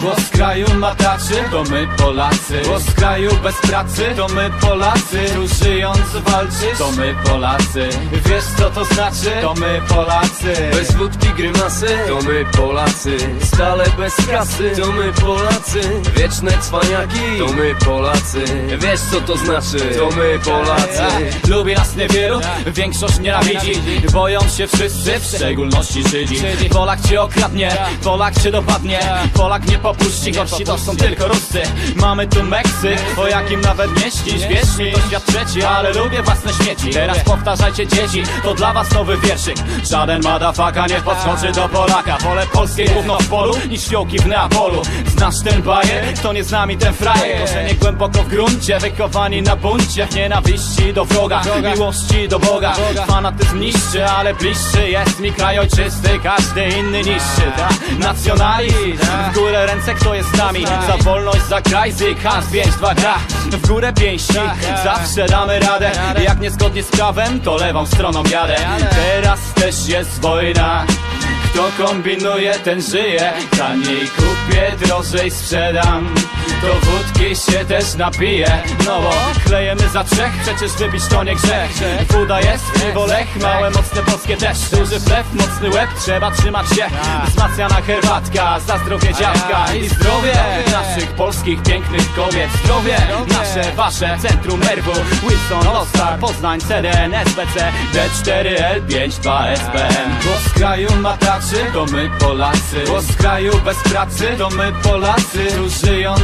Głos z kraju mataczy, to my Polacy. Głos z kraju bez pracy, to my Polacy. Tu żyjąc walczysz, to my Polacy. Wiesz co to znaczy, to my Polacy. Bez wódki grymasy, to my Polacy. Stale bez kasy, to my Polacy. Wieczne cwaniaki, to my Polacy. Wiesz co to znaczy, to my Polacy. Lubi nas niewielu, większość nienawidzi Boją się wszyscy, w szczególności Żydzi. Polak cię okradnie, Polak cię dopadnie. Polak nie popuści, gorsi to są tylko Ruscy Mamy tu Meksyk, o jakim nawet nie Wierz mi, to świat trzeci, ale lubię własne śmieci. Teraz powtarzajcie dzieci, to dla was nowy wierszyk. Żaden madafaka nie podskoczy do Polaka. Wolę polskie gówno w polu, niż fiołki w Neapolu. Znasz ten bajer? To nie z nami ten frajer. Korzenie głęboko w gruncie, wychowani na buncie W nienawiści do wroga, miłości do Boga. Fanatyzm niszczy, ale bliższy jest mi kraj ojczysty Każdy inny niższy, ta nacjonalizm. W górę ręce, kto jest z nami? Za wolność, za kraj, zyk, has, pięć, dwa, gra W górę pięści, zawsze damy radę. Jak niezgodnie z prawem, to lewą stroną jadę. Teraz też jest wojna. Kto kombinuje, ten żyje. Taniej kupię, drożej sprzedam. Do wódki się też napiję. No bo klejemy za trzech, przecież wybić to nie grzech. Woda jest, piwo lech, małe mocne polskie też. Duży plew, mocny łeb, trzeba trzymać się. Wzmacniana herbatka, za zdrowie dziadka I zdrowie. Naszych polskich pięknych kobiet Zdrowie. Nasze, wasze, centrum nerwu. Wilson, Lostar, Poznań, CDN, SBC D4L5, 2SPM Głos z kraju mataczy, to my Polacy. Głos z kraju bez pracy, to my Polacy. Tu żyjąc